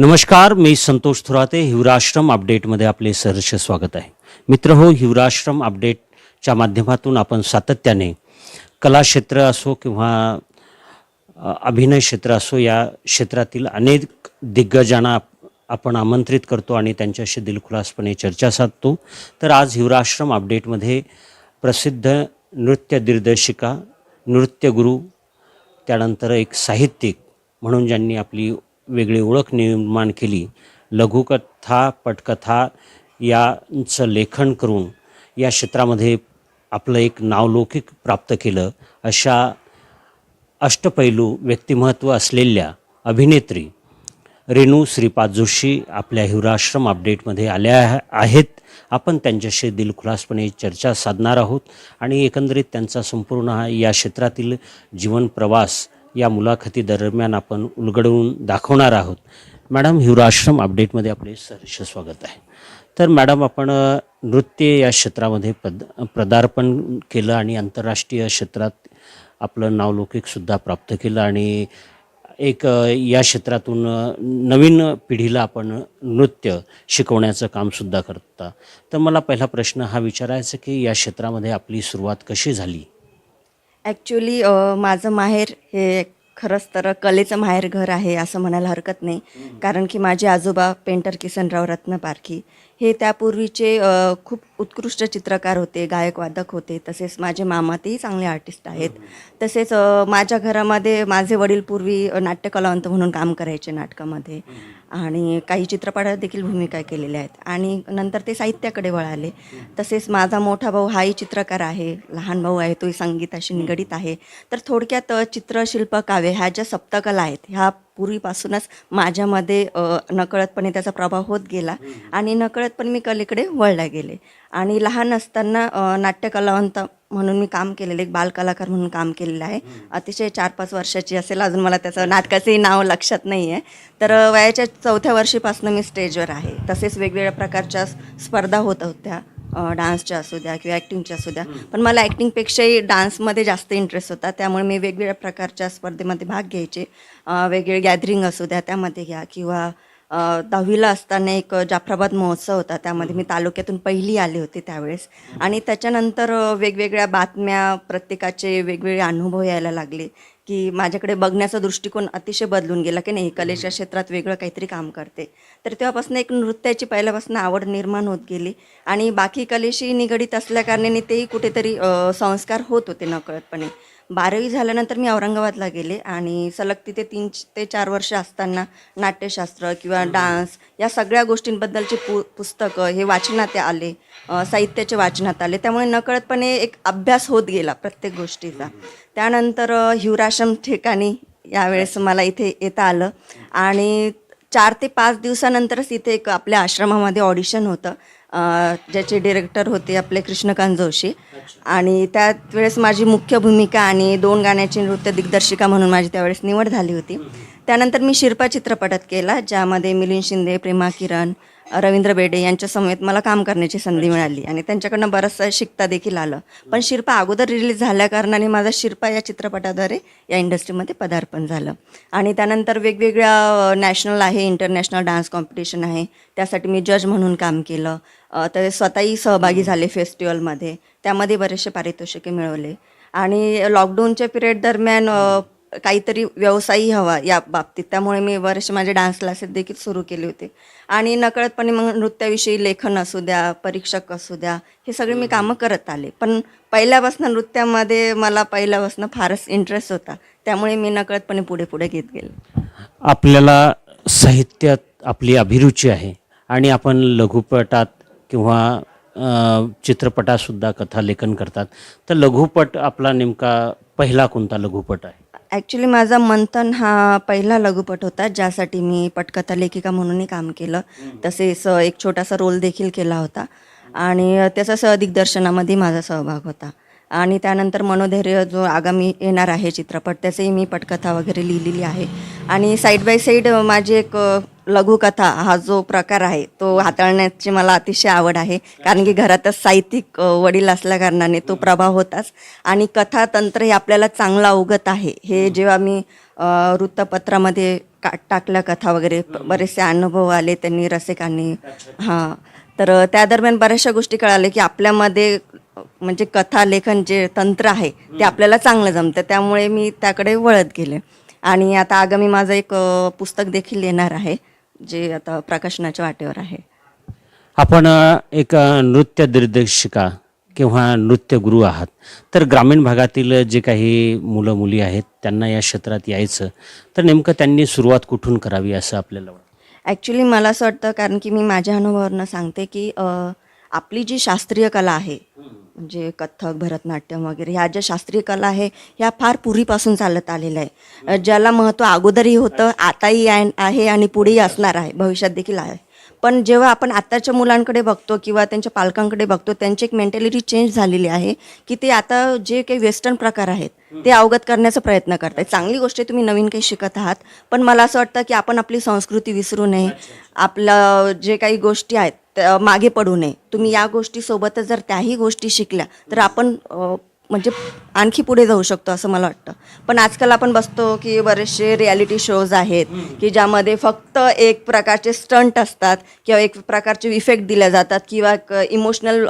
नमस्कार मी संतोष थुराते हिवराश्रम अपडेटमध्ये आपले सहर्ष स्वागत आहे. मित्र हो हिवराश्रम अपडेटच्या माध्यमातून आपण सातत्याने कला क्षेत्र असो किंवा अभिनय क्षेत्र असो या क्षेत्रातील अनेक दिग्गजांना आपण आमंत्रित करतो आणि त्यांच्याशी दिलखुलासपणे चर्चा साधतो. तर आज हिवराश्रम अपडेटमध्ये प्रसिद्ध नृत्य दिग्दर्शिका नृत्यगुरू त्यानंतर एक साहित्यिक म्हणून ज्यांनी आपली वेगळी ओळख निर्माण केली. लघुकथा पटकथा यांचं लेखन करून या क्षेत्रामध्ये आपलं एक नावलौकिक प्राप्त केलं. अशा अष्टपैलू व्यक्तिमत्व असलेल्या अभिनेत्री रेणू श्रीपाद जोशी आपल्या हिवराश्रम अपडेटमध्ये आल्या आहेत. आपण त्यांच्याशी दिलखुलासपणे चर्चा साधणार आहोत आणि एकंदरीत त्यांचा संपूर्ण हा या क्षेत्रातील जीवन प्रवास या मुलाखती दरम्यान आपण उलगडवून दाखवणार आहोत. मॅडम हिवराश्रम अपडेटमध्ये आपले सहर्ष स्वागत आहे. तर मॅडम आपण नृत्य या क्षेत्रामध्ये पद पदार्पण केलं आणि आंतरराष्ट्रीय क्षेत्रात आपलं नावलौकिकसुद्धा प्राप्त केलं आणि एक या क्षेत्रातून नवीन पिढीला आपण नृत्य शिकवण्याचं कामसुद्धा करता. तर मला पहिला प्रश्न हा विचारायचा की या क्षेत्रामध्ये आपली सुरुवात कशी झाली? ॲक्च्युली माझं माहेर हे खरंच तर कलेचं माहेर घर आहे असं म्हणायला हरकत नाही. कारण की माझे आजोबा पेंटर किसनराव रत्न पारखी हे त्यापूर्वीचे खूप उत्कृष्ट चित्रकार होते गायक वादक होते तसेच माझे मामा तेही चांगले आर्टिस्ट आहेत. तसेच माझ्या घरामध्ये माझे वडील पूर्वी नाट्यकलावंत म्हणून काम करायचे नाटकामध्ये. आणि काही चित्रपटात देखील भूमिका केलेल्या आहेत. आणि नंतर ते साहित्याकडे वळाले. तसेच माझा मोठा भाऊ हाही चित्रकार आहे. लहान भाऊ आहे तोही संगीताशी निगडीत आहे. तर थोडक्यात चित्रशिल्प काव्य ह्या ज्या सप्तकला आहेत ह्या पूर्वीपासूनच माझ्यामध्ये नकळतपणे त्याचा प्रभाव होत गेला. आणि नकळतपणे मी कलेकडे वळला गेले. आणि लहान असताना नाट्यकलावंत म्हणून मी काम केलेलं एक बालकलाकार म्हणून काम केलेलं आहे. अतिशय चार पाच वर्षाची असेल अजून मला त्याचं नाटकाचंही नाव लक्षात नाही आहे तर वयाच्या चौथ्या वर्षीपासून मी स्टेजवर आहे. तसेच वेगवेगळ्या प्रकारच्या स्पर्धा होत होत्या. डान्सच्या असू द्या किंवा ॲक्टिंगच्या असू द्या. पण मला ॲक्टिंगपेक्षाही डान्समध्ये जास्त इंटरेस्ट होता. त्यामुळे मी वेगवेगळ्या प्रकारच्या स्पर्धेमध्ये भाग घ्यायचे. वेगवेगळे गॅदरिंग असू द्या त्यामध्ये घ्या किंवा दहावीला असताना एक जाफराबाद महोत्सव होता. त्यामध्ये मी तालुक्यातून पहिली आले होते त्यावेळेस. आणि त्याच्यानंतर वेगवेगळ्या बातम्या प्रत्येकाचे वेगवेगळे अनुभव यायला लागले की माझ्याकडे बघण्याचा दृष्टिकोन अतिशय बदलून गेला की नाही कलेच्या क्षेत्रात वेगळं काहीतरी काम करते. तर तेव्हापासून एक नृत्याची पहिल्यापासून आवड निर्माण होत गेली. आणि बाकी कलेशी निगडीत असल्याकारणाने तेही कुठेतरी संस्कार होत होते नकळतपणे. बारावी झाल्यानंतर मी औरंगाबादला गेले आणि सलग तिथे तीन ते चार वर्ष असताना नाट्यशास्त्र किंवा डान्स या सगळ्या गोष्टींबद्दलचे पु पुस्तकं हे वाचनात आले साहित्याचे वाचनात आले. त्यामुळे नकळतपणे एक अभ्यास होत गेला प्रत्येक गोष्टीचा. त्यानंतर हिवराश्रम ठिकाणी यावेळेस मला इथे येता आलं. आणि चार ते पाच दिवसानंतरच इथे एक आपल्या आश्रमामध्ये ऑडिशन होतं. ज्याचे डिरेक्टर होते आपले कृष्णकांत जोशी. आणि त्यात वेळेस माझी मुख्य भूमिका आणि दोन गाण्याची नृत्य दिग्दर्शिका म्हणून माझी त्यावेळेस निवड झाली होती. त्यानंतर मी शिरपा चित्रपटात केला ज्यामध्ये मिलिंद शिंदे प्रेमा किरण रवींद्र बेडे यांच्या समेत मला काम करण्याची संधी मिळाली आणि त्यांच्याकडनं बरंचसं शिकता देखील आलं. पण शिरपा अगोदर रिलीज झाल्या कारणाने माझा शिरपा या चित्रपटाद्वारे या इंडस्ट्रीमध्ये पदार्पण झालं. आणि त्यानंतर वेगवेगळ्या नॅशनल आहे इंटरनॅशनल डान्स कॉम्पिटिशन आहे. त्यासाठी मी जज म्हणून काम केलं. तर स्वतःही सहभागी झाले फेस्टिवलमध्ये. त्यामध्ये बरेचसे पारितोषिके मिळवले. आणि लॉकडाऊनच्या पिरियड दरम्यान काहीतरी व्यवसायही हवा या बाबतीत. त्यामुळे मी बरेचसे माझे डान्स क्लासेस देखील सुरू केले होते. आणि नकळतपणे मग नृत्याविषयी लेखन असू द्या परीक्षक असू द्या हे सगळे मी कामं करत आले. पण पहिल्यापासून नृत्यामध्ये मला पहिल्यापासून फारच इंटरेस्ट होता. त्यामुळे मी नकळतपणे पुढे पुढे घेत गेले. आपल्याला साहित्यात आपली अभिरुची आहे. आणि आपण लघुपटात किंवा चित्रपटातसुद्धा कथा लेखन करतात. तर लघुपट आपला नेमका पहिला कोणता लघुपट आहे? ॲक्च्युली माझा मंथन हा पहिला लघुपट होता ज्यासाठी मी पटकथा लेखिका म्हणूनही काम केलं. तसेच एक छोटासा रोल देखील केला होता. आणि त्याचा सहदिग्दर्शनामध्ये माझा सहभाग होता. आणि त्यानंतर मनोधैर्य जो आगामी येणार आहे चित्रपट त्याचंही मी पटकथा वगैरे लिहिलेली आहे. आणि साईड बाय साईड माझी एक लघुकथा हा जो प्रकार आहे तो हाताळण्याची मला अतिशय आवड आहे. कारण की घरातच साहित्यिक वडील असल्याकारणाने तो प्रभाव होताच. आणि कथा तंत्र हे आपल्याला चांगलं अवगत आहे. हे जेव्हा मी वृत्तपत्रामध्ये का टाकल्या कथा वगैरे बरेचसे अनुभव आले त्यांनी रसिकांनी हां तर त्या दरम्यान बऱ्याचशा गोष्टी कळाल्या की आपल्यामध्ये म्हणजे कथा लेखन जे तंत्र आहे ते आपल्याला चांगलं जमतं. त्यामुळे मी त्याकडे वळत गेले. आणि आता आगामी माझं एक पुस्तक देखील येणार आहे जे आता प्रकाशनाच्या वाटेवर आहे. आपण एक नृत्य दिग्दर्शिका किंवा नृत्यगुरू आहात. तर ग्रामीण भागातील जे काही मुलं मुली आहेत त्यांना या क्षेत्रात यायचं तर नेमकं त्यांनी सुरुवात कुठून करावी असं आपल्याला ॲक्च्युली मला असं वाटतं कारण की मी माझ्या अनुभवावरनं सांगते की आपली जी शास्त्रीय कला आहे म्हणजे कथ्थक भरतनाट्यम वगैरे ह्या ज्या शास्त्रीय कला आहे ह्या फार पूर्वीपासून चालत आलेल्या आहे ज्याला महत्त्व अगोदरही होतं आताही आहे आणि पुढेही असणार आहे. भविष्यात देखील आहे. पण जेव्हा आपण आत्ताच्या मुलांकडे बघतो किंवा त्यांच्या पालकांकडे बघतो त्यांची एक मेंटॅलिटी चेंज झालेली आहे की ते आता जे काही वेस्टर्न प्रकार आहेत ते अवगत करण्याचा प्रयत्न करतात चांगली गोष्ट आहे तुम्ही नवीन काही शिकत आहात पण मला असं वाटतं की आपण आपली संस्कृती विसरू नये. आपलं जे काही गोष्टी आहेत मागे पडू नये. तुम्ही या गोष्टीसोबतच जर त्याही गोष्टी शिकल्या तर आपण म्हणजे आणखी पुढे जाऊ शकतो असं मला वाटतं. पण आजकाल आपण बसतो की बरेचसे रियालिटी शोज आहेत की ज्यामध्ये फक्त एक प्रकारचे स्टंट असतात किंवा एक प्रकारचे इफेक्ट दिले जातात किंवा इमोशनल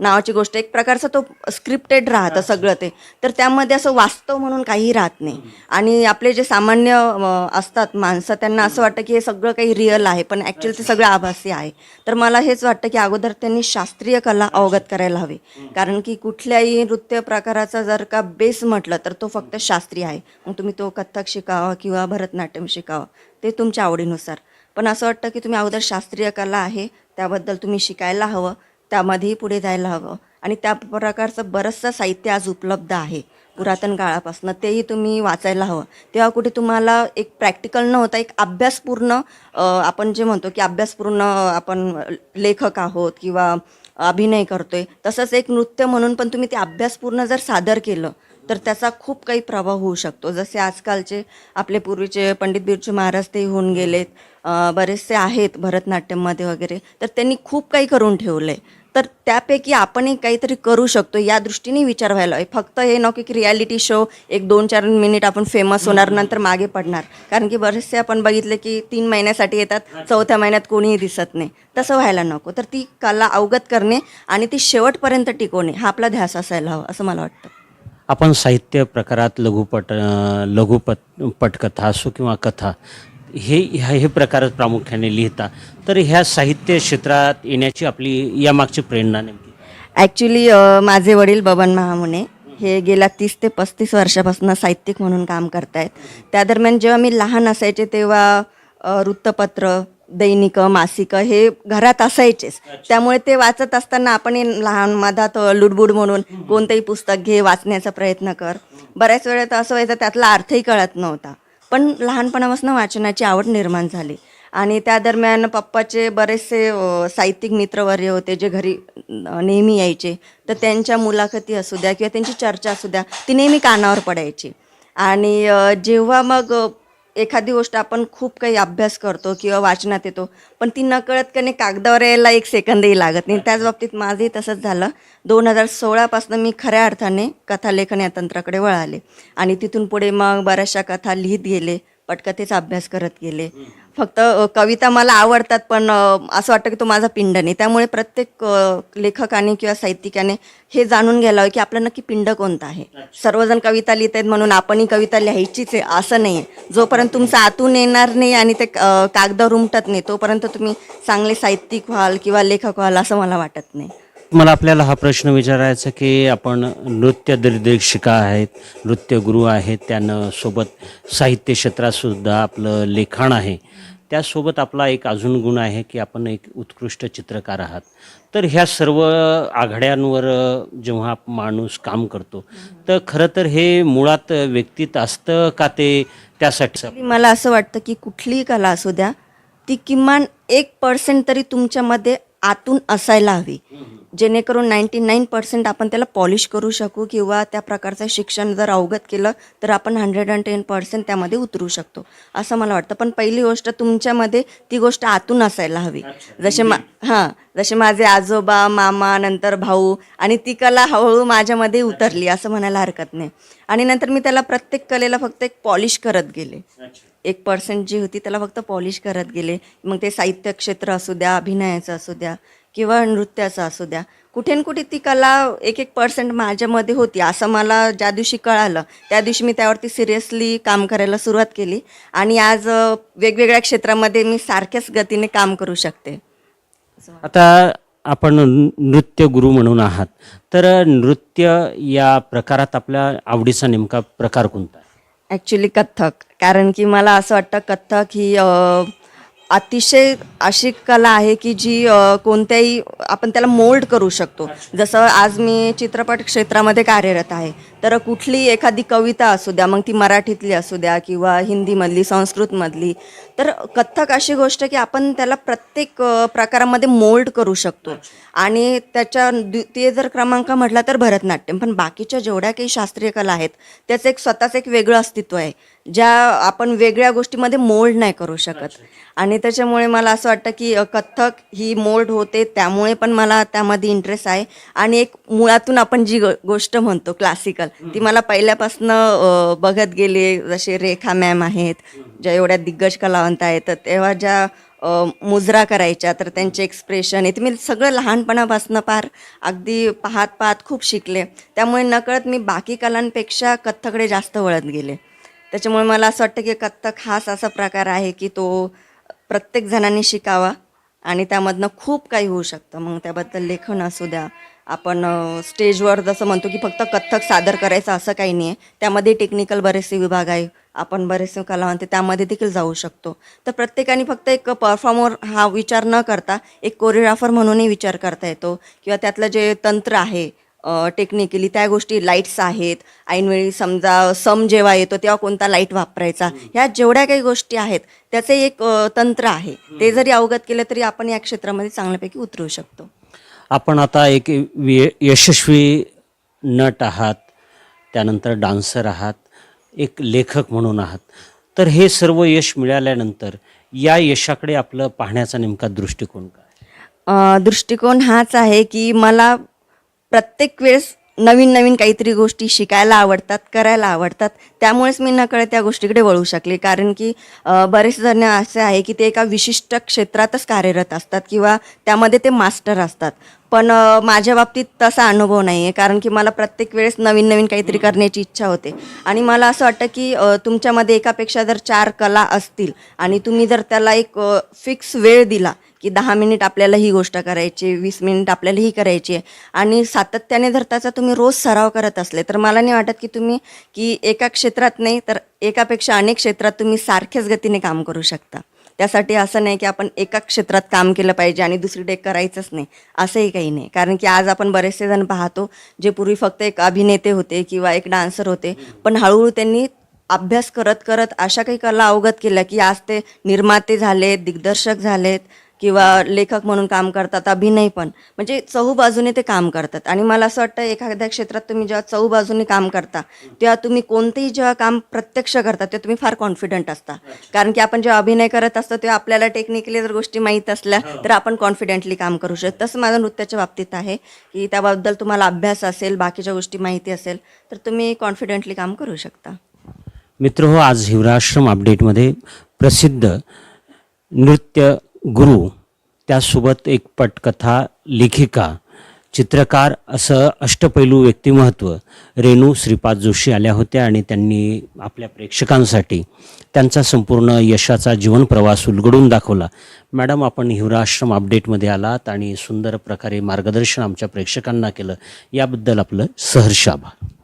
नावाची गोष्ट एक प्रकारचा तो स्क्रिप्टेड राहतं सगळं ते. तर त्यामध्ये असं वास्तव म्हणून काही राहत नाही. आणि आपले जे सामान्य असतात माणसं त्यांना असं वाटतं की हे सगळं काही रिअल आहे पण ॲक्च्युअली ते सगळं आभासी आहे. तर मला हेच वाटतं की अगोदर त्यांनी शास्त्रीय कला अवगत करायला हवी. कारण की कुठल्याही नृत्य प्रकाराचा जर का बेस म्हटलं तर तो फक्त शास्त्रीय आहे. मग तुम्ही तो कथ्थक शिकावा किंवा भरतनाट्यम शिकावा ते तुमच्या आवडीनुसार. पण असं वाटतं की तुम्ही अगोदर शास्त्रीय कला आहे त्याबद्दल तुम्ही शिकायला हवं त्यामध्येही पुढे जायला हवं. आणि त्या प्रकारचं बरंचसं साहित्य आज उपलब्ध आहे. पुरातन काळापासून तेही तुम्ही वाचायला हवं. तेव्हा कुठे तुम्हाला एक प्रॅक्टिकल न होता एक अभ्यासपूर्ण आपण जे म्हणतो की अभ्यासपूर्ण आपण लेखक आहोत किंवा अभिनय करतोय. तसंच एक नृत्य म्हणून पण तुम्ही ते अभ्यासपूर्ण जर सादर केलं तर त्याचा खूप काही प्रभाव होऊ शकतो. जसे आजकालचे आपले पूर्वीचे पंडित बिरजू महाराज ते होऊन गेलेत बरेचसे आहेत भरतनाट्यममध्ये वगैरे तर त्यांनी खूप काही करून ठेवलं आहे तर त्यापैकी आपणही काहीतरी करू शकतो या दृष्टीने विचार व्हायला हवे. फक्त हे नको की रियालिटी शो एक दोन चार मिनिट आपण फेमस होणार नंतर मागे पडणार. कारण की बरेचसे आपण बघितले की तीन महिन्यासाठी येतात चौथ्या महिन्यात कोणीही दिसत नाही. तसं व्हायला नको. तर ती कला अवगत करणे आणि ती शेवटपर्यंत टिकवणे हा आपला ध्यास असायला हवा असं मला वाटतं. आपण साहित्य प्रकारात लघुपट लघुपट पटकथा असो किंवा कथा हे ह्या हे प्रकार प्रामुख्याने लिहिता. तर ह्या साहित्य क्षेत्रात येण्याची आपली यामागची प्रेरणा नेमकी? ॲक्च्युली माझे वडील बबन महामुने हे गेल्या तीस ते पस्तीस वर्षापासून साहित्यिक म्हणून काम करतायत. त्या दरम्यान जेव्हा मी लहान असायचे तेव्हा वृत्तपत्र दैनिकं मासिकं हे घरात असायचेच. त्यामुळे ते वाचत असताना आपण लहान मधात लुडबुड म्हणून कोणतंही पुस्तक घे वाचण्याचा प्रयत्न कर. बऱ्याच वेळा तर असं व्हायचं त्यातला अर्थही कळत नव्हता. पण लहानपणापासून वाचनाची आवड निर्माण झाली. आणि त्या दरम्यान पप्पाचे बरेचसे साहित्यिक मित्रवर्य होते जे घरी नेहमी यायचे. तर त्यांच्या मुलाखती असू द्या किंवा त्यांची चर्चा असू द्या ती नेहमी कानावर पडायची. आणि जेव्हा मग एखादी गोष्ट आपण खूप काही अभ्यास करतो किंवा वाचनात येतो पण ती नकळत कधी कागदावर यायला एक सेकंदही लागत नाही. त्याच बाबतीत माझंही तसंच झालं. दोन हजार सोळापासून मी खऱ्या अर्थाने कथालेखन या तंत्राकडे वळाले आणि तिथून पुढे मग बऱ्याचशा कथा लिहित गेले. पटकथेचा अभ्यास करत गेले. फक्त कविता मला आवडतात पण असं वाटतं की तो माझा पिंड नाही. त्यामुळे प्रत्येक लेखकाने किंवा साहित्यिकाने हे जाणून घ्यायला हवं की आपलं नक्की पिंड कोणतं आहे. सर्वजण कविता लिहित आहेत म्हणून आपणही कविता लिहायचीच आहे असं नाही आहे. जोपर्यंत तुमचं आतून येणार नाही आणि ते कागदावर उमटत नाही तोपर्यंत तुम्ही चांगले साहित्यिक व्हाल किंवा लेखक व्हाल असं मला वाटत नाही. मला आपल्याला हा प्रश्न विचारायचा की आपण नृत्य दिग्दर्शिका आहेत नृत्यगुरू आहेत त्यानं सोबत साहित्य क्षेत्रात सुद्धा आपलं लिखाण आहे. त्यासोबत आपला एक अजून गुण आहे की आपण एक उत्कृष्ट चित्रकार आहात. तर ह्या सर्व आघाड्यांवर जेव्हा माणूस काम करतो तर खरं तर हे मुळात व्यक्तीत असतं का ते त्यासाठी? मला असं वाटतं की कुठलीही कला असू द्या ती किमान एक पर्सेंट तरी तुमच्यामध्ये आतून असायला हवी. जेणेकरून नाईंटी नाईन पर्सेंट आपण त्याला पॉलिश करू शकू किंवा त्या प्रकारचं शिक्षण जर अवगत केलं तर आपण हंड्रेड अँड टेन पर्सेंट त्यामध्ये उतरू शकतो. असं मला वाटतं. पण पहिली गोष्ट तुमच्यामध्ये ती गोष्ट आतून असायला हवी. जसे मा हां. जसे माझे आजोबा मामा नंतर भाऊ आणि ती कला हळूहळू माझ्यामध्ये उतरली असं म्हणायला हरकत नाही. आणि नंतर मी त्याला प्रत्येक कलेला फक्त एक पॉलिश करत गेले. एक पर्सेंट जी होती त्याला फक्त पॉलिश करत गेले. मग ते साहित्य क्षेत्र असू द्या अभिनयाचं असू द्या. किंवा नृत्याचं असू द्या. कुठे न कुठे ती कला एक एक पर्सेंट माझ्यामध्ये होती. असं मला ज्या दिवशी कळालं त्या दिवशी मी त्यावरती सिरियसली काम करायला सुरुवात केली आणि आज वेगवेगळ्या क्षेत्रामध्ये मी सारख्याच गतीने काम करू शकते. आता आपण नृत्य गुरु म्हणून आहात. तर नृत्य या प्रकारात आपल्या आवडीचा नेमका प्रकार कोणता ॲक्च्युली कथ्थक. कारण की मला असं वाटतं कथ्थक ही अतिशय अशी कला आहे की जी कोणत्याही आपण त्याला मोल्ड करू शकतो. जसं आज मी चित्रपट क्षेत्रामध्ये कार्यरत आहे. तर कुठली एखादी कविता असू द्या मग ती मराठीतली असू द्या किंवा हिंदीमधली संस्कृतमधली तर कथ्थक अशी गोष्ट की आपण त्याला प्रत्येक प्रकारामध्ये मोल्ड करू शकतो. आणि त्याच्या द्वितीय जर क्रमांक म्हटला तर भरतनाट्यम. पण बाकीच्या जेवढ्या काही शास्त्रीय कला आहेत त्याचं एक स्वतःच एक वेगळं अस्तित्व आहे. ज्या आपण वेगळ्या गोष्टीमध्ये मोल्ड नाही करू शकत. आणि त्याच्यामुळे मला असं वाटतं की कथ्थक ही मोल्ड होते त्यामुळे पण मला त्यामध्ये इंटरेस्ट आहे. आणि एक मुळातून आपण जी गो- गोष्ट म्हणतो क्लासिकल ती मला पहिल्यापासनं बघत गेले. जसे रेखा मॅम आहेत ज्या एवढ्या दिग्गज कलावंत आहेत तर तेव्हा ज्या मुजरा करायच्या तर त्यांचे एक्सप्रेशन हे ते मी सगळं लहानपणापासून पार अगदी पाहत पाहत खूप शिकले. त्यामुळे नकळत मी बाकी कलांपेक्षा कथ्थकडे जास्त वळत गेले. त्याच्यामुळे मला असं वाटतं की कथ्थक हाच असा प्रकार आहे की तो प्रत्येक जणांनी शिकावा आणि त्यामधनं खूप काही होऊ शकतं. मग त्याबद्दल लेखन असू द्या. आपण स्टेजवर जसं म्हणतो की फक्त कथ्थक सादर करायचं असं काही नाही आहे त्यामध्ये टेक्निकल बरेचसे विभाग आहे. आपण बरेचसे कलावंत त्यामध्ये देखील जाऊ शकतो. तर प्रत्येकाने फक्त एक परफॉर्मर हा विचार न करता एक कोरिओग्राफर म्हणूनही विचार करता येतो. किंवा त्यातलं जे तंत्र आहे टेक्निकली त्या गोष्टी लाईट्स आहेत. ऐनवेळी समजा सम जेव्हा येतो तेव्हा कोणता लाइट वापरायचा. ह्या जेवढ्या काही गोष्टी आहेत त्याचे एक तंत्र आहे. ते जरी अवगत केलं तरी आपण या क्षेत्रामध्ये चांगल्यापैकी उतरू शकतो. आपण आता एक यशस्वी नट आहात त्यानंतर डान्सर आहात एक लेखक म्हणून आहात. तर हे सर्व यश मिळाल्यानंतर या यशाकडे आपलं पाहण्याचा नेमका दृष्टिकोन काय? दृष्टिकोन हाच आहे की मला प्रत्येक वेळेस नवीन नवीन काहीतरी गोष्टी शिकायला आवडतात करायला आवडतात. त्यामुळेच मी नकळत त्या गोष्टीकडे वळू शकले. कारण की बरेच जण असे आहे की ते एका विशिष्ट क्षेत्रातच कार्यरत असतात किंवा त्यामध्ये ते मास्टर असतात. पण माझ्या बाबतीत तसा अनुभव नाही आहे कारण की मला प्रत्येक वेळेस नवीन नवीन काहीतरी करण्याची इच्छा होते. आणि मला असं वाटतं की तुमच्यामध्ये एकापेक्षा जर चार कला असतील आणि तुम्ही जर त्याला एक फिक्स वेळ दिला की दहा मिनिट आपल्याला ही गोष्ट करायची वीस मिनिट आपल्याला ही करायची आहे. आणि सातत्याने जर त्याचा तुम्ही रोज सराव करत असले तर मला नाही वाटत की तुम्ही की एका क्षेत्रात नाही तर एकापेक्षा अनेक क्षेत्रात तुम्ही सारख्याच गतीने काम करू शकता. त्यासाठी असं नाही की आपण एका क्षेत्रात काम केलं पाहिजे आणि दुसरीकडे करायचंच नाही. असंही काही नाही. कारण की आज आपण बरेचसे जण पाहतो जे पूर्वी फक्त एक अभिनेते होते किंवा एक डान्सर होते पण हळूहळू त्यांनी अभ्यास करत करत अशा काही कला अवगत केल्या की आज ते निर्माते झालेत दिग्दर्शक झालेत किंवा लेखक म्हणून काम करतात अभिनय पण. म्हणजे चहूबाजूने ते काम करतात. आणि मला असं वाटतं एखाद्या क्षेत्रात तुम्ही जेव्हा चहूबाजूने काम करता तेव्हा तुम्ही कोणतेही जेव्हा काम प्रत्यक्ष करता तेव्हा तुम्ही फार कॉन्फिडंट असता. कारण की आपण जेव्हा अभिनय करत असतो तेव्हा आपल्याला टेक्निकली जर गोष्टी माहीत असल्या तर आपण कॉन्फिडेंटली काम करू शकतो. तसं माझं नृत्याच्या बाबतीत आहे की त्याबद्दल तुम्हाला अभ्यास असेल बाकीच्या गोष्टी माहिती असेल तर तुम्ही कॉन्फिडेंटली काम करू शकता. मित्र हो आज हिवराश्रम अपडेटमध्ये प्रसिद्ध नृत्य गुरु त्यासोबत एक पटकथा लेखिका चित्रकार असं अष्टपैलू व्यक्तिमत्व रेणू श्रीपाद जोशी आल्या होत्या आणि त्यांनी आपल्या प्रेक्षकांसाठी त्यांचा संपूर्ण यशाचा जीवन प्रवास उलगडून दाखवला. मॅडम आपण हिवराश्रम अपडेटमध्ये आलात आणि सुंदर प्रकारे मार्गदर्शन आमच्या प्रेक्षकांना केलं. याबद्दल आपलं सहर्ष आभार.